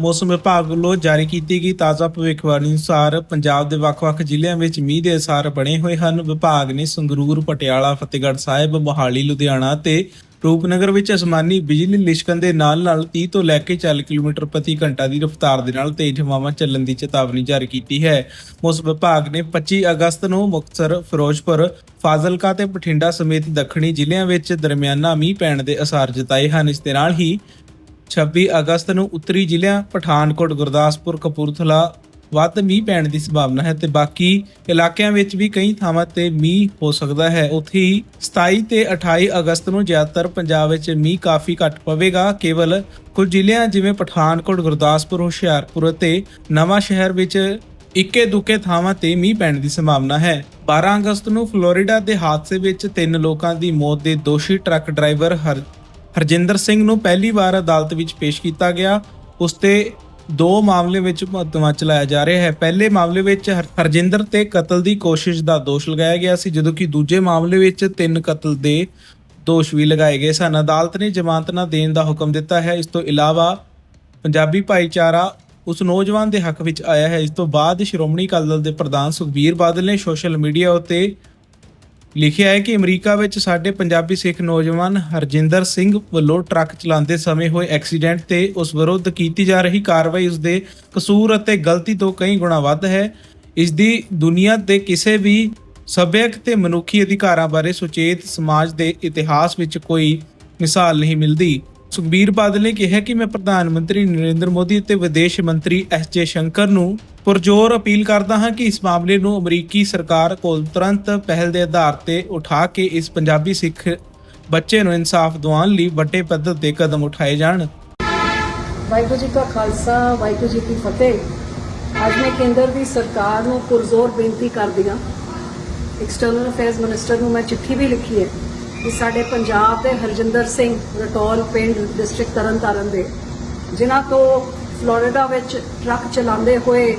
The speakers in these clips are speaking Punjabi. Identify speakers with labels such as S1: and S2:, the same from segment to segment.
S1: ਮੌਸਮ ਵਿਭਾਗ ਵੱਲੋਂ ਜਾਰੀ ਕੀਤੀ ਗਈ ਤਾਜ਼ਾ ਭਵਿੱਖਬਾਣੀ ਅਨੁਸਾਰ ਪੰਜਾਬ ਦੇ ਵੱਖ-ਵੱਖ ਜ਼ਿਲ੍ਹਿਆਂ ਵਿੱਚ ਮੀਂਹ ਦੇ ਅਸਰ ਬਣੇ ਹੋਏ ਹਨ। ਵਿਭਾਗ ਨੇ ਸੰਗਰੂਰ, ਪਟਿਆਲਾ, ਫਤਿਹਗੜ੍ਹ ਸਾਹਿਬ, ਮੋਹਾਲੀ, ਲੁਧਿਆਣਾ ਤੇ ਰੂਪਨਗਰ ਵਿੱਚ ਅਸਮਾਨੀ ਬਿਜਲੀ ਲਿਸ਼ਕਣ ਦੇ ਨਾਲ-ਨਾਲ 30 ਤੋਂ ਲੈ ਕੇ 40 ਕਿਲੋਮੀਟਰ ਪ੍ਰਤੀ ਘੰਟਾ ਦੀ ਰਫ਼ਤਾਰ ਦੇ ਨਾਲ ਤੇਜ਼ ਹਵਾਵਾਂ ਚੱਲਣ ਦੀ ਚੇਤਾਵਨੀ ਜਾਰੀ ਕੀਤੀ ਹੈ। ਮੌਸਮ ਵਿਭਾਗ ਨੇ 25 ਅਗਸਤ ਨੂੰ ਮੁਕਤਸਰ, ਫਿਰੋਜ਼ਪੁਰ, ਫਾਜ਼ਿਲਕਾ ਤੇ ਬਠਿੰਡਾ ਸਮੇਤ ਦੱਖਣੀ ਜ਼ਿਲ੍ਹਿਆਂ ਵਿੱਚ ਦਰਮਿਆਨਾ ਮੀਂਹ ਪੈਣ ਦੇ ਅਸਾਰ ਜਤਾਏ ਹਨ। ਇਸ ਦੇ ਨਾਲ ਹੀ 26 ਅਗਸਤ ਨੂੰ ਉੱਤਰੀ ਜ਼ਿਲ੍ਹਿਆਂ ਪਠਾਨਕੋਟ, ਗੁਰਦਾਸਪੁਰ, ਕਪੂਰਥਲਾ ਵੱਧ ਮੀਂਹ ਪੈਣ ਦੀ ਸੰਭਾਵਨਾ ਹੈ ਤੇ ਬਾਕੀ ਇਲਾਕਿਆਂ ਵਿੱਚ ਵੀ ਕਈ ਥਾਵਾਂ ਤੇ ਮੀਂਹ ਹੋ ਸਕਦਾ ਹੈ। ਉੱਥੇ ਹੀ 27 ਤੇ 28 ਅਗਸਤ ਨੂੰ ਜ਼ਿਆਦਾਤਰ ਪੰਜਾਬ ਵਿੱਚ ਮੀਂਹ ਕਾਫੀ ਘੱਟ ਪਵੇਗਾ। ਕੇਵਲ ਕੁਝ ਜ਼ਿਲ੍ਹਿਆਂ ਜਿਵੇਂ ਪਠਾਨਕੋਟ, ਗੁਰਦਾਸਪੁਰ, ਹੁਸ਼ਿਆਰਪੁਰ ਅਤੇ ਨਵਾਂ ਸ਼ਹਿਰ ਵਿੱਚ ਇੱਕੇ ਦੁੱਕੇ ਥਾਵਾਂ ਤੇ ਮੀਂਹ ਪੈਣ ਦੀ ਸੰਭਾਵਨਾ ਹੈ। 12 ਅਗਸਤ ਨੂੰ ਫਲੋਰੀਡਾ ਦੇ ਹਾਦਸੇ ਵਿੱਚ ਤਿੰਨ ਲੋਕਾਂ ਦੀ ਮੌਤ ਦੇ ਦੋਸ਼ੀ ਟਰੱਕ ਡਰਾਈਵਰ ਹਰ ਹਰਜਿੰਦਰ ਸਿੰਘ ਨੂੰ ਪਹਿਲੀ ਵਾਰ ਅਦਾਲਤ ਵਿੱਚ ਪੇਸ਼ ਕੀਤਾ ਗਿਆ। ਉਸ ਤੇ ਦੋ ਮਾਮਲੇ ਵਿੱਚ ਮੁਕੱਦਮਾ ਚਲਾਇਆ ਜਾ ਰਿਹਾ ਹੈ। ਪਹਿਲੇ ਮਾਮਲੇ ਵਿੱਚ ਹਰ- ਹਰਜਿੰਦਰ ਤੇ ਕਤਲ ਦੀ ਕੋਸ਼ਿਸ਼ ਦਾ ਦੋਸ਼ ਲਗਾਇਆ ਗਿਆ ਸੀ, ਜਦੋਂ ਕਿ ਦੂਜੇ ਮਾਮਲੇ ਵਿੱਚ ਤਿੰਨ ਕਤਲ ਦੇ ਦੋਸ਼ ਵੀ ਲਗਾਏ ਗਏ ਸਨ। ਅਦਾਲਤ ਨੇ ਜ਼ਮਾਨਤ ਨਾ ਦੇਣ ਦਾ ਹੁਕਮ ਦਿੱਤਾ ਹੈ। ਇਸ ਤੋਂ ਇਲਾਵਾ ਪੰਜਾਬੀ ਭਾਈਚਾਰਾ ਉਸ ਨੌਜਵਾਨ ਦੇ ਹੱਕ ਵਿੱਚ ਆਇਆ ਹੈ। ਇਸ ਤੋਂ ਬਾਅਦ ਸ਼੍ਰੋਮਣੀ ਅਕਾਲੀ ਦਲ ਦੇ ਪ੍ਰਧਾਨ ਸੁਖਬੀਰ ਬਾਦਲ ਨੇ ਸੋਸ਼ਲ ਮੀਡੀਆ ਉੱਤੇ ਲਿਖਿਆ ਹੈ ਕਿ ਅਮਰੀਕਾ ਵਿੱਚ ਸਾਡੇ ਪੰਜਾਬੀ ਸਿੱਖ ਨੌਜਵਾਨ ਹਰਜਿੰਦਰ ਸਿੰਘ ਵੱਲੋਂ ਟਰੱਕ ਚਲਾਉਂਦੇ ਸਮੇਂ ਹੋਏ ਐਕਸੀਡੈਂਟ ਤੇ ਉਸ ਵਿਰੁੱਧ ਕੀਤੀ ਜਾ ਰਹੀ ਕਾਰਵਾਈ ਉਸ ਦੇ ਕਸੂਰ ਅਤੇ ਗਲਤੀ ਤੋਂ ਕਈ ਗੁਣਾ ਵੱਧ ਹੈ। ਇਸ ਦੀ ਦੁਨੀਆ ਦੇ ਕਿਸੇ ਵੀ ਸੱਭਿਅਕ ਤੇ ਮਨੁੱਖੀ ਅਧਿਕਾਰਾਂ ਬਾਰੇ ਸੁਚੇਤ ਸਮਾਜ ਦੇ ਇਤਿਹਾਸ ਵਿੱਚ ਕੋਈ ਮਿਸਾਲ ਨਹੀਂ ਮਿਲਦੀ। ਸੁਖਬੀਰ ਬਾਦਲ ਨੇ ਕਿਹਾ ਕਿ ਮੈਂ ਪ੍ਰਧਾਨ ਮੰਤਰੀ ਨਰਿੰਦਰ ਮੋਦੀ ਅਤੇ ਵਿਦੇਸ਼ ਮੰਤਰੀ ਐਸ ਜੇ ਸ਼ੰਕਰ ਨੂੰ ਪੁਰਜੋਰ ਅਪੀਲ ਕਰਦਾ ਹਾਂ ਕਿ ਇਸ ਮਾਮਲੇ ਨੂੰ ਅਮਰੀਕੀ ਸਰਕਾਰ ਕੋਲ ਤੁਰੰਤ ਪਹਿਲ ਦੇ ਆਧਾਰ ਤੇ ਉਠਾ ਕੇ ਇਸ ਪੰਜਾਬੀ ਸਿੱਖ ਬੱਚੇ ਨੂੰ ਇਨਸਾਫ ਦਿਵਾਉਣ ਲਈ ਵੱਡੇ ਪੱਧਰ ਤੇ ਕਦਮ ਉਠਾਏ ਜਾਣ।
S2: ਵਾਹਿਗੁਰੂ ਜੀ ਕਾ ਖਾਲਸਾ, ਵਾਹਿਗੁਰੂ ਜੀ ਕੀ ਫਤਿਹ। ਅੱਜ ਮੈਂ ਕੇਂਦਰ ਦੀ ਸਰਕਾਰ ਨੂੰ ਪੁਰਜ਼ੋਰ ਬੇਨਤੀ ਕਰਦੀ ਹਾਂ। ਐਕਸਟਰਨਲ ਅਫੇਅਰਸ ਮਿਨਿਸਟਰ ਨੂੰ ਮੈਂ ਚਿੱਠੀ ਵੀ ਲਿਖੀ ਹੈ ਕਿ ਸਾਡੇ ਪੰਜਾਬ ਦੇ ਹਰਜਿੰਦਰ ਸਿੰਘ ਰਟੌਲ ਪਿੰਡ ਡਿਸਟ੍ਰਿਕਟ ਤਰਨਤਾਰਨ ਦੇ, ਜਿਨ੍ਹਾਂ ਤੋਂ ਫਲੋਰੀਡਾ ਵਿੱਚ ਟਰੱਕ ਚਲਾਉਂਦੇ ਹੋਏ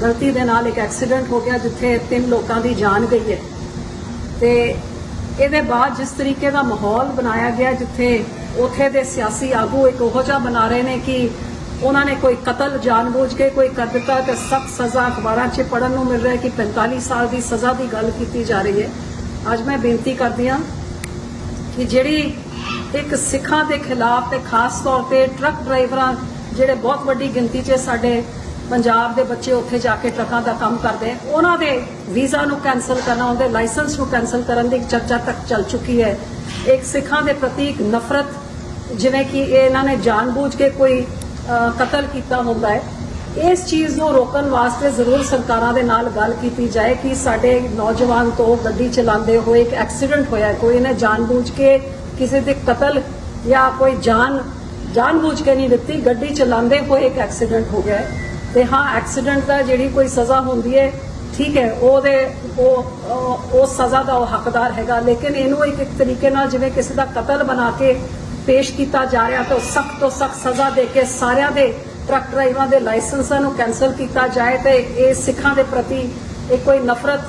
S2: ਗਲਤੀ ਦੇ ਨਾਲ ਇੱਕ ਐਕਸੀਡੈਂਟ ਹੋ ਗਿਆ ਜਿੱਥੇ ਤਿੰਨ ਲੋਕਾਂ ਦੀ ਜਾਨ ਗਈ ਹੈ। ਤੇ ਇਹਦੇ ਬਾਅਦ ਜਿਸ ਤਰੀਕੇ ਦਾ ਮਾਹੌਲ ਬਣਾਇਆ ਗਿਆ ਜਿੱਥੇ ਉਥੇ ਦੇ ਸਿਆਸੀ ਆਗੂ ਇੱਕ ਉਹ ਜਿਹਾ ਬਣਾ ਰਹੇ ਨੇ ਕਿ ਉਹਨਾਂ ਨੇ ਕੋਈ ਕਤਲ ਜਾਣਬੁੱਝ ਕੇ, ਕੋਈ ਕਰ ਦਿੱਤਾ ਤੇ ਸਖਤ ਸਜ਼ਾ ਅਖਬਾਰਾਂ 'ਚ ਪੜਨ ਨੂੰ ਮਿਲ ਰਿਹਾ ਕਿ 45 ਸਾਲ ਦੀ ਸਜ਼ਾ ਦੀ ਗੱਲ ਕੀਤੀ ਜਾ ਰਹੀ ਹੈ। ਅੱਜ ਮੈਂ ਬੇਨਤੀ ਕਰਦੀ ਹਾਂ ਕਿ ਜਿਹੜੀ ਇੱਕ ਸਿੱਖਾਂ ਦੇ ਖਿਲਾਫ ਤੇ ਖਾਸ ਤੌਰ ਤੇ ਟਰੱਕ ਡਰਾਈਵਰਾਂ ਜਿਹੜੇ ਬਹੁਤ ਵੱਡੀ ਗਿਣਤੀ 'ਚ ਸਾਡੇ ਪੰਜਾਬ ਦੇ ਬੱਚੇ ਉੱਥੇ ਜਾ ਕੇ ਟਰੱਕਾਂ ਦਾ ਕੰਮ ਕਰਦੇ ਉਹਨਾਂ ਦੇ ਵੀਜ਼ਾ ਨੂੰ ਕੈਨਸਲ ਕਰਨਾ ਉਹਦੇ ਲਾਇਸੈਂਸ ਨੂੰ ਕੈਨਸਲ ਕਰਨ ਦੀ ਚਰਚਾ ਤੱਕ ਚੱਲ ਚੁੱਕੀ ਹੈ। ਇੱਕ ਸਿੱਖਾਂ ਦੇ ਪ੍ਰਤੀ ਇੱਕ ਨਫ਼ਰਤ ਜਿਵੇਂ ਕਿ ਇਹ ਇਹਨਾਂ ਨੇ ਜਾਣਬੁੱਝ ਕੇ ਕੋਈ ਕਤਲ ਕੀਤਾ ਹੁੰਦਾ ਹੈ। ਇਸ ਚੀਜ਼ ਨੂੰ ਰੋਕਣ ਵਾਸਤੇ ਜ਼ਰੂਰ ਸਰਕਾਰਾਂ ਦੇ ਨਾਲ ਗੱਲ ਕੀਤੀ ਜਾਏ ਕਿ ਸਾਡੇ ਨੌਜਵਾਨ ਤੋਂ ਗੱਡੀ ਚਲਾਉਂਦੇ ਹੋਏ ਇੱਕ ਐਕਸੀਡੈਂਟ ਹੋਇਆ ਹੈ, ਕੋਈ ਨੇ ਜਾਣਬੁੱਝ ਕੇ ਕਿਸੇ ਦੇ ਕਤਲ ਜਾਂ ਕੋਈ ਜਾਨ ਜਾਣਬੁੱਝ ਕੇ ਨਹੀਂ ਦਿੱਤੀ ਗੱਡੀ ਚਲਾਉਂਦੇ ਹੋਏ ਇੱਕ ਐਕਸੀਡੈਂਟ ਹੋ ਗਿਆ ਤੇ ਹਾਂ ਐਕਸੀਡੈਂਟ ਦਾ ਜਿਹੜੀ ਕੋਈ ਸਜ਼ਾ ਹੁੰਦੀ ਹੈ ਠੀਕ ਹੈ ਉਹਦੇ, ਉਹ, ਉਹ- ਸਜ਼ਾ ਦਾ ਉਹ ਹੱਕਦਾਰ ਹੈਗਾ, ਲੇਕਿਨ ਇਹਨੂੰ ਇੱਕ ਇੱਕ ਤਰੀਕੇ ਨਾਲ ਜਿਵੇਂ ਕਿਸੇ ਦਾ ਕਤਲ ਬਣਾ ਕੇ ਪੇਸ਼ ਕੀਤਾ ਜਾ ਰਿਹਾ, ਤਾਂ ਸਖਤ ਤੋਂ ਸਖਤ ਸਜ਼ਾ ਦੇ ਕੇ ਸਾਰਿਆਂ ਦੇ ਟਰੱਕ ਡਰਾਈਵਰਾਂ ਦੇ ਲਾਇਸੈਂਸਾਂ ਨੂੰ ਕੈਨਸਲ ਕੀਤਾ ਜਾਏ ਤੇ ਇਹ ਸਿੱਖਾਂ ਦੇ ਪ੍ਰਤੀ ਇਹ ਕੋਈ ਨਫ਼ਰਤ,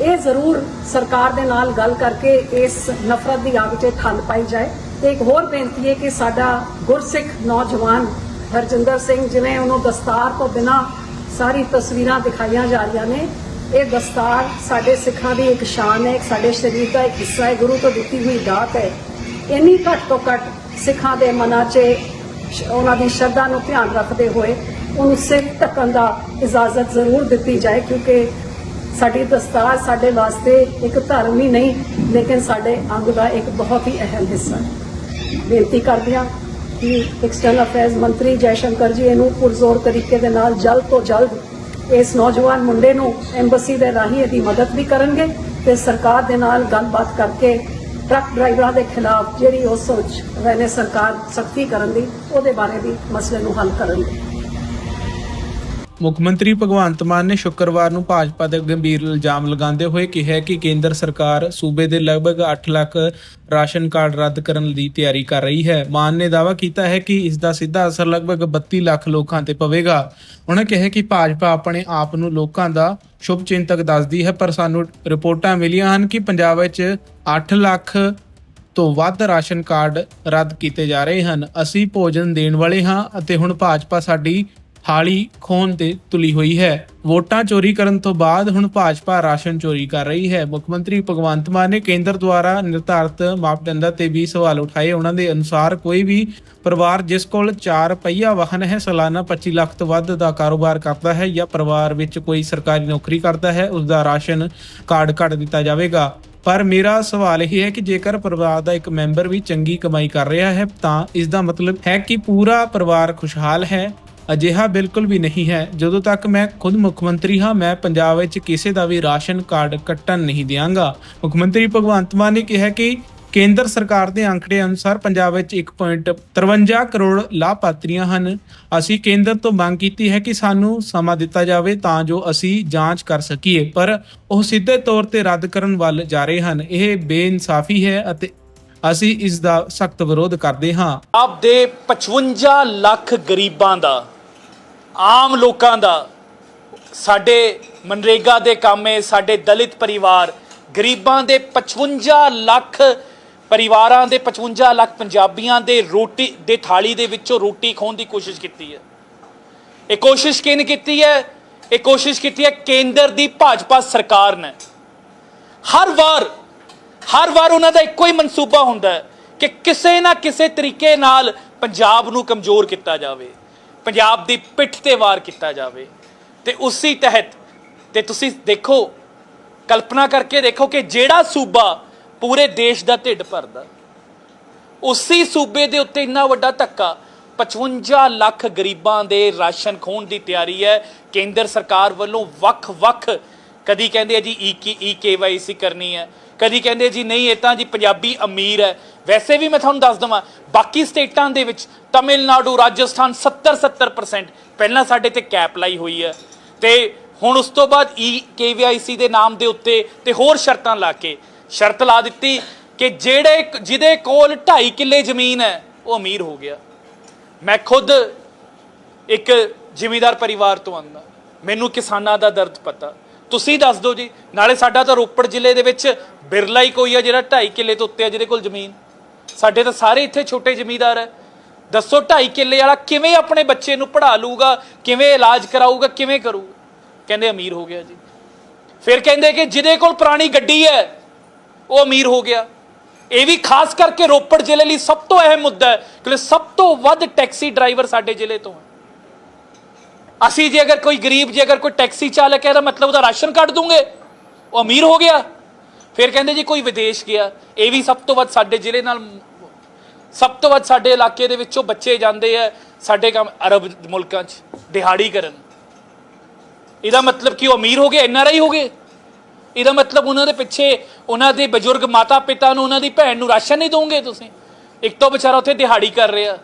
S2: ਇਹ ਜ਼ਰੂਰ ਸਰਕਾਰ ਦੇ ਨਾਲ ਗੱਲ ਕਰਕੇ ਇਸ ਨਫ਼ਰਤ ਦੀ ਆਗ 'ਤੇ ਠੱਲ ਪਾਈ ਜਾਏ। ਤੇ ਇੱਕ ਹੋਰ ਬੇਨਤੀ ਹੈ ਕਿ ਸਾਡਾ ਗੁਰਸਿੱਖ ਨੌਜਵਾਨ ਹਰਜਿੰਦਰ ਸਿੰਘ ਜਿਵੇਂ ਉਹਨੂੰ ਦਸਤਾਰ ਤੋਂ ਬਿਨਾ ਸਾਰੀ ਤਸਵੀਰਾਂ ਦਿਖਾਈਆਂ ਜਾ ਰਹੀਆਂ ਨੇ, ਇਹ ਦਸਤਾਰ ਸਾਡੇ ਸਿੱਖਾਂ ਦੀ ਇੱਕ ਸ਼ਾਨ ਹੈ, ਸਾਡੇ ਸਰੀਰ ਦਾ ਇੱਕ ਹਿੱਸਾ ਹੈ, ਗੁਰੂ ਤੋਂ ਦਿੱਤੀ ਹੋਈ ਦਾਤ ਹੈ। ਇੰਨੀ ਘੱਟ ਤੋਂ ਘੱਟ ਸਿੱਖਾਂ ਦੇ ਮਨਾਂ 'ਚ ਉਹਨਾਂ ਦੀ ਸ਼ਰਧਾ ਨੂੰ ਧਿਆਨ ਰੱਖਦੇ ਹੋਏ ਉਹਨੂੰ ਸਿਰ ਢੱਕਣ ਦਾ ਇਜਾਜ਼ਤ ਜ਼ਰੂਰ ਦਿੱਤੀ ਜਾਏ, ਕਿਉਂਕਿ ਸਾਡੀ ਦਸਤਾਰ ਸਾਡੇ ਵਾਸਤੇ ਇੱਕ ਧਰਮ ਹੀ ਨਹੀਂ, ਲੇਕਿਨ ਸਾਡੇ ਅੰਗ ਦਾ ਇੱਕ ਬਹੁਤ ਹੀ ਅਹਿਮ ਹਿੱਸਾ ਹੈ। ਬੇਨਤੀ ਕਰਦੀ ਹਾਂ ਕਿ ਐਕਸਟਰਨਲ ਅਫੇਅਰਸ ਮੰਤਰੀ ਜੈਸ਼ੰਕਰ ਜੀ ਇਹਨੂੰ ਪੁਰਜ਼ੋਰ ਤਰੀਕੇ ਦੇ ਨਾਲ ਜਲਦ ਤੋਂ ਜਲਦ ਇਸ ਨੌਜਵਾਨ ਮੁੰਡੇ ਨੂੰ ਐਮਬੈਸੀ ਦੇ ਰਾਹੀਂ ਇਹਦੀ ਮਦਦ ਵੀ ਕਰਨਗੇ ਤੇ ਸਰਕਾਰ ਦੇ ਨਾਲ ਗੱਲਬਾਤ ਕਰਕੇ ਟਰੱਕ ਡਰਾਈਵਰਾਂ ਦੇ ਖਿਲਾਫ ਜਿਹੜੀ ਉਹ ਸੋਚ ਰਹੇ ਨੇ ਸਰਕਾਰ ਸਖਤੀ ਕਰਨ ਦੀ, ਉਹਦੇ ਬਾਰੇ ਵੀ ਮਸਲੇ ਨੂੰ ਹੱਲ ਕਰਨਗੇ
S1: ਮੁੱਖ ਮੰਤਰੀ ਭਗਵੰਤ ਮਾਨ ਨੇ ਸ਼ੁੱਕਰਵਾਰ ਨੂੰ ਭਾਜਪਾ ਦੇ ਗੰਭੀਰ ਇਲਜ਼ਾਮ ਲਗਾਉਂਦੇ ਹੋਏ ਕਿਹਾ ਕਿ ਕੇਂਦਰ ਸਰਕਾਰ ਸੂਬੇ ਦੇ ਲਗਭਗ 8 ਲੱਖ ਰਾਸ਼ਨ ਕਾਰਡ ਰੱਦ ਕਰਨ ਦੀ ਤਿਆਰੀ ਕਰ ਰਹੀ ਹੈ। ਮਾਨ ਨੇ ਦਾਅਵਾ ਕੀਤਾ ਹੈ ਕਿ ਇਸ ਦਾ ਸਿੱਧਾ ਅਸਰ ਲਗਭਗ 32 ਲੱਖ ਲੋਕਾਂ ਤੇ ਪਵੇਗਾ। ਉਹਨਾਂ ਕਿਹਾ ਕਿ ਭਾਜਪਾ ਆਪਣੇ ਆਪ ਨੂੰ ਲੋਕਾਂ ਦਾ ਸ਼ੁਭ ਚਿੰਤਕ ਦੱਸਦੀ ਹੈ, ਪਰ ਸਾਨੂੰ ਰਿਪੋਰਟਾਂ ਮਿਲੀਆਂ ਹਨ ਕਿ ਪੰਜਾਬ ਵਿੱਚ 8 ਲੱਖ ਤੋਂ ਵੱਧ ਰਾਸ਼ਨ ਕਾਰਡ ਰੱਦ ਕੀਤੇ ਜਾ ਰਹੇ ਹਨ। ਅਸੀਂ ਭੋਜਨ ਦੇਣ ਵਾਲੇ ਹਾਂ ਅਤੇ ਹੁਣ ਭਾਜਪਾ ਸਾਡੀ ਹਾਲੀ ਖੋਣ ਤੇ ਤੁਲੀ ਹੋਈ ਹੈ। ਵੋਟਾਂ ਚੋਰੀ ਕਰਨ ਤੋਂ ਬਾਅਦ ਹੁਣ ਭਾਜਪਾ ਰਾਸ਼ਨ ਚੋਰੀ ਕਰ ਰਹੀ ਹੈ। ਮੁੱਖ ਮੰਤਰੀ ਭਗਵੰਤ ਮਾਨ ਨੇ ਕੇਂਦਰ ਦੁਆਰਾ ਨਿਰਧਾਰਤ ਮਾਪਦੰਡਾਂ ਤੇ ਵੀ ਸਵਾਲ ਉਠਾਏ। ਉਹਨਾਂ ਦੇ ਅਨੁਸਾਰ ਕੋਈ ਵੀ ਪਰਿਵਾਰ ਜਿਸ ਕੋਲ 4 ਪਹੀਆ ਵਾਹਨ ਹੈ, ਸਾਲਾਨਾ 25 ਲੱਖ ਤੋਂ ਵੱਧ ਦਾ ਕਾਰੋਬਾਰ ਕਰਦਾ ਹੈ ਜਾਂ ਪਰਿਵਾਰ ਵਿੱਚ ਕੋਈ ਸਰਕਾਰੀ ਨੌਕਰੀ ਕਰਦਾ ਹੈ ਉਸ ਦਾ ਰਾਸ਼ਨ ਕਾਰਡ ਕੱਢ ਦਿੱਤਾ ਜਾਵੇਗਾ। ਪਰ ਮੇਰਾ ਸਵਾਲ ਇਹ ਹੈ ਕਿ ਜੇਕਰ ਪਰਿਵਾਰ ਦਾ ਇੱਕ ਮੈਂਬਰ ਵੀ ਚੰਗੀ ਕਮਾਈ ਕਰ ਰਿਹਾ ਹੈ, ਤਾਂ ਇਸ ਦਾ ਮਤਲਬ ਹੈ ਕਿ ਪੂਰਾ ਪਰਿਵਾਰ ਖੁਸ਼ਹਾਲ ਹੈ। ਅਜਿਹਾ ਬਿਲਕੁਲ ਵੀ ਨਹੀਂ ਹੈ। ਜਦੋਂ ਤੱਕ ਮੈਂ ਖੁਦ ਮੁੱਖ ਮੰਤਰੀ ਹਾਂ, ਮੈਂ ਪੰਜਾਬ ਵਿੱਚ ਕਿਸੇ ਦਾ ਵੀ ਰਾਸ਼ਨ ਕਾਰਡ ਕੱਟਣ ਨਹੀਂ ਦਿਆਂਗਾ। ਮੁੱਖ ਮੰਤਰੀ ਭਗਵੰਤ ਮਾਨ ਨੇ ਕਿਹਾ ਕਿ ਕੇਂਦਰ ਸਰਕਾਰ ਦੇ ਅੰਕੜੇ ਅਨੁਸਾਰ ਪੰਜਾਬ ਵਿੱਚ 1.53 ਕਰੋੜ ਲਾਭਪਾਤਰੀਆਂ ਹਨ। ਅਸੀਂ ਕੇਂਦਰ ਤੋਂ ਮੰਗ ਕੀਤੀ ਹੈ ਕਿ ਸਾਨੂੰ ਸਮਾਂ ਦਿੱਤਾ ਜਾਵੇ ਤਾਂ ਜੋ ਅਸੀਂ ਜਾਂਚ ਕਰ ਸਕੀਏ, ਪਰ ਉਹ ਸਿੱਧੇ ਤੌਰ ਤੇ ਰੱਦ ਕਰਨ ਵੱਲ ਜਾ ਰਹੇ ਹਨ। ਇਹ ਬੇਇਨਸਾਫੀ ਹੈ ਅਤੇ ਅਸੀਂ ਇਸ ਦਾ ਸਖਤ ਵਿਰੋਧ ਕਰਦੇ ਹਾਂ।
S3: ਆਪ ਦੇ 55 ਲੱਖ ਗਰੀਬਾਂ ਦਾ, ਆਮ ਲੋਕਾਂ ਦਾ, ਸਾਡੇ ਮਨਰੇਗਾ ਦੇ ਕਾਮੇ ਸਾਡੇ ਦਲਿਤ ਪਰਿਵਾਰ, ਗਰੀਬਾਂ ਦੇ 55 ਲੱਖ ਪਰਿਵਾਰਾਂ ਦੇ 55 ਲੱਖ ਪੰਜਾਬੀਆਂ ਦੇ ਰੋਟੀ ਦੇ ਥਾਲੀ ਦੇ ਵਿੱਚੋਂ ਰੋਟੀ ਖੋਣ ਦੀ ਕੋਸ਼ਿਸ਼ ਕੀਤੀ ਹੈ। ਇਹ ਕੋਸ਼ਿਸ਼ ਕਿਹਨੇ ਕੀਤੀ ਹੈ? ਇਹ ਕੋਸ਼ਿਸ਼ ਕੀਤੀ ਹੈ ਕੇਂਦਰ ਦੀ ਭਾਜਪਾ ਸਰਕਾਰ ਨੇ। ਹਰ ਵਾਰ ਹਰ ਵਾਰ ਉਹਨਾਂ ਦਾ ਇੱਕੋ ਹੀ ਮਨਸੂਬਾ ਹੁੰਦਾ ਹੈ ਕਿ ਕਿਸੇ ਨਾ ਕਿਸੇ ਤਰੀਕੇ ਨਾਲ ਪੰਜਾਬ ਨੂੰ ਕਮਜ਼ੋਰ ਕੀਤਾ ਜਾਵੇ, ਪੰਜਾਬ ਦੀ ਪਿੱਠ ਤੇ ਵਾਰ ਕੀਤਾ ਜਾਵੇ। ਤੇ ਉਸੇ ਤਹਿਤ ਤੇ ਤੁਸੀਂ ਦੇਖੋ, ਕਲਪਨਾ ਕਰਕੇ ਦੇਖੋ ਕਿ ਜਿਹੜਾ ਸੂਬਾ ਪੂਰੇ ਦੇਸ਼ ਦਾ ਢਿੱਡ ਭਰਦਾ, ਉਸੇ ਸੂਬੇ ਦੇ ਉੱਤੇ ਇੰਨਾ ਵੱਡਾ ਧੱਕਾ 55 ਲੱਖ ਗਰੀਬਾਂ ਦੇ ਰਾਸ਼ਨ ਖੋਣ ਦੀ ਤਿਆਰੀ ਹੈ। ਕੇਂਦਰ ਸਰਕਾਰ ਵੱਲੋਂ ਵੱਖ-ਵੱਖ ਕਦੀ ਕਹਿੰਦੇ ਆ ਜੀ ਈ ਈ ਕੇਵਾਈਸੀ ਕਰਨੀ ਹੈ ਕਦੀ ਕਹਿੰਦੇ ਜੀ ਨਹੀਂ, ਇਹ ਤਾਂ ਜੀ ਪੰਜਾਬੀ ਅਮੀਰ ਹੈ। ਵੈਸੇ ਵੀ ਮੈਂ ਤੁਹਾਨੂੰ ਦੱਸ ਦਵਾਂ, ਬਾਕੀ ਸਟੇਟਾਂ ਦੇ ਵਿੱਚ ਤਾਮਿਲਨਾਡੂ, ਰਾਜਸਥਾਨ 70-70% ਪਹਿਲਾਂ ਸਾਡੇ ਤੇ ਕੈਪ ਲਾਈ ਹੋਈ ਹੈ ਤੇ ਹੁਣ ਉਸ ਤੋਂ ਬਾਅਦ ਈ ਕੇਵਾਈਸੀ ਦੇ ਨਾਮ ਦੇ ਉੱਤੇ ਤੇ ਹੋਰ ਸ਼ਰਤਾਂ ਲਾ ਕੇ। ਸ਼ਰਤ ਲਾ ਦਿੱਤੀ ਕਿ ਜਿਹੜੇ ਜਿਹਦੇ ਕੋਲ 2.5 ਕਿੱਲੇ ਜ਼ਮੀਨ ਹੈ, ਉਹ ਅਮੀਰ ਹੋ ਗਿਆ। ਮੈਂ ਖੁਦ ਇੱਕ ਜ਼ਿਮੀਂਦਾਰ ਪਰਿਵਾਰ ਤੋਂ ਆਉਂਦਾ। ਮੈਨੂੰ ਕਿਸਾਨਾਂ ਦਾ ਦਰਦ ਪਤਾ। ਤੁਸੀਂ ਦੱਸ ਦਿਓ ਜੀ। ਨਾਲੇ ਸਾਡਾ ਤਾਂ ਰੋਪੜ ਜ਼ਿਲ੍ਹੇ ਦੇ ਵਿੱਚ ਬਿਰਲਾ ਹੀ ਕੋਈ ਆ ਜਿਹੜਾ 2.5 ਕਿੱਲੇ ਤੋਂ ਉੱਤੇ ਆ ਜਿਹਦੇ ਕੋਲ ਜ਼ਮੀਨ। ਸਾਡੇ ਤਾਂ ਸਾਰੇ ਇੱਥੇ ਛੋਟੇ ਜ਼ਿਮੀਂਦਾਰ ਹੈ ਦੱਸੋ 2.5 ਕਿੱਲੇ ਵਾਲਾ ਕਿਵੇਂ ਆਪਣੇ ਬੱਚੇ ਨੂੰ ਪੜ੍ਹਾ ਲੂਗਾ ਕਿਵੇਂ ਇਲਾਜ ਕਰਾਊਗਾ, ਕਿਵੇਂ ਕਰੂਗਾ? ਕਹਿੰਦੇ ਅਮੀਰ ਹੋ ਗਿਆ ਜੀ। ਫਿਰ ਕਹਿੰਦੇ ਕਿ ਜਿਹਦੇ ਕੋਲ ਪੁਰਾਣੀ ਗੱਡੀ ਹੈ, ਉਹ ਅਮੀਰ ਹੋ ਗਿਆ। ਇਹ ਵੀ ਖਾਸ ਕਰਕੇ ਰੋਪੜ ਜ਼ਿਲ੍ਹੇ ਲਈ ਸਭ ਤੋਂ ਅਹਿਮ ਮੁੱਦਾ ਹੈ ਕਿਉਂਕਿ ਸਭ ਤੋਂ ਵੱਧ ਟੈਕਸੀ ਡਰਾਈਵਰ ਸਾਡੇ ਜ਼ਿਲ੍ਹੇ ਤੋਂ ਹੈ। ਅਸੀਂ ਜੇ ਅਗਰ ਕੋਈ ਗਰੀਬ, ਜੇ ਅਗਰ ਕੋਈ ਟੈਕਸੀ ਚਾਲਕ ਹੈ ਤਾਂ ਮਤਲਬ ਉਹਦਾ ਰਾਸ਼ਨ ਕੱਢ ਦੂੰਗੇ। ਉਹ ਅਮੀਰ ਹੋ ਗਿਆ। ਫਿਰ ਕਹਿੰਦੇ ਜੀ ਕੋਈ ਵਿਦੇਸ਼ ਗਿਆ। ਇਹ ਵੀ ਸਭ ਤੋਂ ਵੱਧ ਸਾਡੇ ਜ਼ਿਲ੍ਹੇ ਨਾਲ ਸਭ ਤੋਂ ਵੱਧ ਸਾਡੇ ਇਲਾਕੇ ਦੇ ਵਿੱਚੋਂ ਬੱਚੇ ਜਾਂਦੇ ਆ ਸਾਡੇ ਕੰਮ ਅਰਬ ਮੁਲਕਾਂ 'ਚ, ਦਿਹਾੜੀ ਕਰਨ। ਇਹਦਾ ਮਤਲਬ ਕਿ ਉਹ ਅਮੀਰ ਹੋ ਗਏ ਐਨਆਰਆਈ ਹੋ ਗਏ। ਇਹਦਾ ਮਤਲਬ ਉਹਨਾਂ ਦੇ ਪਿੱਛੇ ਉਹਨਾਂ ਦੇ ਬਜ਼ੁਰਗ ਮਾਤਾ ਪਿਤਾ ਨੂੰ, ਉਹਨਾਂ ਦੀ ਭੈਣ ਨੂੰ ਰਾਸ਼ਨ ਨਹੀਂ ਦੋਗੇ ਤੁਸੀਂ। ਇੱਕ ਤੋਂ ਵਿਚਾਰਾ ਉੱਥੇ ਦਿਹਾੜੀ ਕਰ ਰਿਹਾ।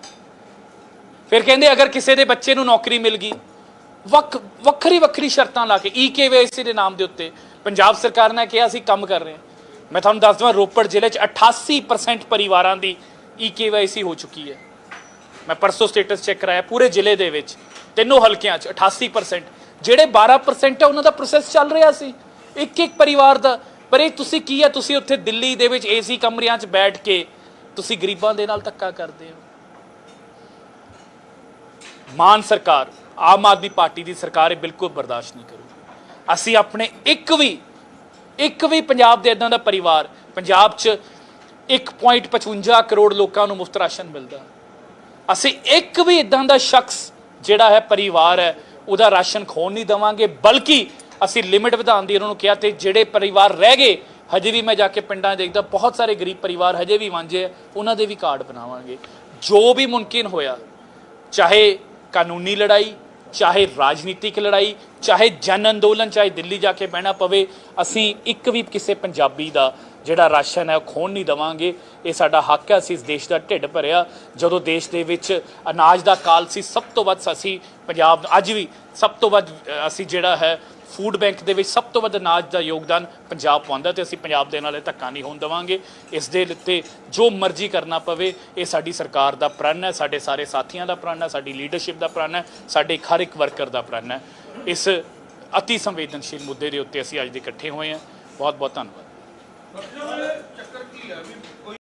S3: ਫਿਰ ਕਹਿੰਦੇ ਅਗਰ ਕਿਸੇ ਦੇ ਬੱਚੇ ਨੂੰ ਨੌਕਰੀ ਮਿਲ ਗਈ ਵੱਖ ਵੱਖਰੀ ਵੱਖਰੀ ਸ਼ਰਤਾਂ ਲਾ ਕੇ ਈਕੇਵਾਈਸੀ ਦੇ ਨਾਮ ਦੇ ਉੱਤੇ, ਪੰਜਾਬ ਸਰਕਾਰ ਨੇ ਕਿਹਾ ਅਸੀਂ ਕੰਮ ਕਰ ਰਹੇ ਹਾਂ। ਮੈਂ ਤੁਹਾਨੂੰ ਦੱਸ ਦਵਾਂ, ਰੋਪੜ ਜ਼ਿਲ੍ਹੇ 'ਚ 88% ਪਰਿਵਾਰਾਂ ਦੀ ਈਕੇਵਾਈਸੀ ਹੋ ਚੁੱਕੀ ਹੈ। ਮੈਂ ਪਰਸੋਂ ਸਟੇਟਸ ਚੈੱਕ ਕਰਾਇਆ, ਪੂਰੇ ਜ਼ਿਲ੍ਹੇ ਦੇ ਵਿੱਚ, ਤਿੰਨੋਂ ਹਲਕਿਆਂ 'ਚ 88% ਜਿਹੜੇ 12% ਹੈ, ਉਹਨਾਂ ਦਾ ਪ੍ਰੋਸੈਸ ਚੱਲ ਰਿਹਾ ਸੀ। ਇੱਕ ਇੱਕ ਪਰਿਵਾਰ ਦਾ, ਪਰ ਇਹ ਤੁਸੀਂ ਕੀ ਹੈ, ਤੁਸੀਂ ਉੱਥੇ ਦਿੱਲੀ ਦੇ ਵਿੱਚ ਏਸੀ ਕਮਰਿਆਂ 'ਚ ਬੈਠ ਕੇ, ਤੁਸੀਂ ਗਰੀਬਾਂ ਦੇ ਨਾਲ ਧੱਕਾ ਕਰਦੇ ਹੋ। ਮਾਨ ਸਰਕਾਰ ਆਮ ਆਦਮੀ ਪਾਰਟੀ ਦੀ ਸਰਕਾਰ ਇਹ ਬਿਲਕੁਲ ਬਰਦਾਸ਼ਤ ਨਹੀਂ ਕਰੂਗੀ। ਅਸੀਂ ਆਪਣੇ ਇੱਕ ਵੀ ਇੱਕ ਵੀ ਪੰਜਾਬ ਦੇ ਇਦਾਂ ਦਾ ਪਰਿਵਾਰ, ਪੰਜਾਬ 'ਚ 1.55 ਕਰੋੜ ਲੋਕਾਂ ਨੂੰ ਮੁਫਤ ਰਾਸ਼ਨ ਮਿਲਦਾ। ਅਸੀਂ ਇੱਕ ਵੀ ਇਦਾਂ ਦਾ ਸ਼ਖਸ ਜਿਹੜਾ ਹੈ ਪਰਿਵਾਰ ਹੈ, ਉਹਦਾ ਰਾਸ਼ਨ ਖੋਣ ਨਹੀਂ ਦੇਵਾਂਗੇ, ਬਲਕਿ ਅਸੀਂ ਲਿਮਿਟ ਵਧਾਉਣ ਦੀ ਉਹਨਾਂ ਨੂੰ ਕਿਹਾ ਤੇ ਜਿਹੜੇ ਪਰਿਵਾਰ ਰਹਿ ਗਏ, ਹਜੇ ਵੀ ਮੈਂ ਜਾ ਕੇ ਪਿੰਡਾਂ ਦੇਖਦਾ, ਬਹੁਤ ਸਾਰੇ ਗਰੀਬ ਪਰਿਵਾਰ ਹਜੇ ਵੀ ਵਾਂਝੇ ਆ, ਉਹਨਾਂ ਦੇ ਵੀ ਕਾਰਡ ਬਣਾਵਾਂਗੇ। ਜੋ ਵੀ ਮੁਮਕਿਨ ਹੋਇਆ, ਚਾਹੇ ਕਾਨੂੰਨੀ ਲੜਾਈ ਚਾਹੇ ਰਾਜਨੀਤਿਕ ਲੜਾਈ, ਚਾਹੇ ਜਨ ਅੰਦੋਲਨ, ਚਾਹੇ ਦਿੱਲੀ ਜਾ ਕੇ ਬਹਿਣਾ ਪਵੇ, ਅਸੀਂ ਇੱਕ ਵੀ ਕਿਸੇ ਪੰਜਾਬੀ ਦਾ ਜਿਹੜਾ ਰਾਸ਼ਨ ਹੈ ਉਹ ਖੋਣ ਨਹੀਂ ਦਵਾਂਗੇ। ਇਹ ਸਾਡਾ ਹੱਕ ਹੈ, ਅਸੀਂ ਇਸ ਦੇਸ਼ ਦਾ ਢਿੱਡ ਭਰਿਆ। ਜਦੋਂ ਦੇਸ਼ ਦੇ ਵਿੱਚ ਅਨਾਜ ਦਾ ਕਾਲ ਸੀ, ਸਭ ਤੋਂ ਵੱਧ ਅਸੀਂ ਪੰਜਾਬ, ਅੱਜ ਵੀ ਸਭ ਤੋਂ ਵੱਧ ਅਸੀਂ ਜਿਹੜਾ ਹੈ ਫੂਡ ਬੈਂਕ ਦੇ ਵਿੱਚ ਸਭ ਤੋਂ ਵੱਧ ਅਨਾਜ ਦਾ ਯੋਗਦਾਨ ਪੰਜਾਬ ਪਾਉਂਦਾ ਤੇ ਅਸੀਂ ਪੰਜਾਬ ਦੇ ਨਾਲ ਇਹ ਧੱਕਾ ਨਹੀਂ ਹੋਣ ਦੇਵਾਂਗੇ। ਇਸ ਦੇ ਉੱਤੇ ਜੋ ਮਰਜ਼ੀ ਕਰਨਾ ਪਵੇ, ਇਹ ਸਾਡੀ ਸਰਕਾਰ ਦਾ ਪ੍ਰਣ ਹੈ, ਸਾਡੇ ਸਾਰੇ ਸਾਥੀਆਂ ਦਾ ਪ੍ਰਣ ਹੈ, ਸਾਡੀ ਲੀਡਰਸ਼ਿਪ ਦਾ ਪ੍ਰਣ ਹੈ, ਸਾਡੇ ਹਰ ਇੱਕ ਵਰਕਰ ਦਾ ਪ੍ਰਣ ਹੈ। ਇਸ ਅਤੀ ਸੰਵੇਦਨਸ਼ੀਲ ਮੁੱਦੇ ਦੇ ਉੱਤੇ ਅਸੀਂ ਅੱਜ ਦੇ ਇਕੱਠੇ ਹੋਏ ਹਾਂ। ਬਹੁਤ ਬਹੁਤ ਧੰਨਵਾਦ।
S4: ਚੱਕਰ ਕੀ ਹੈ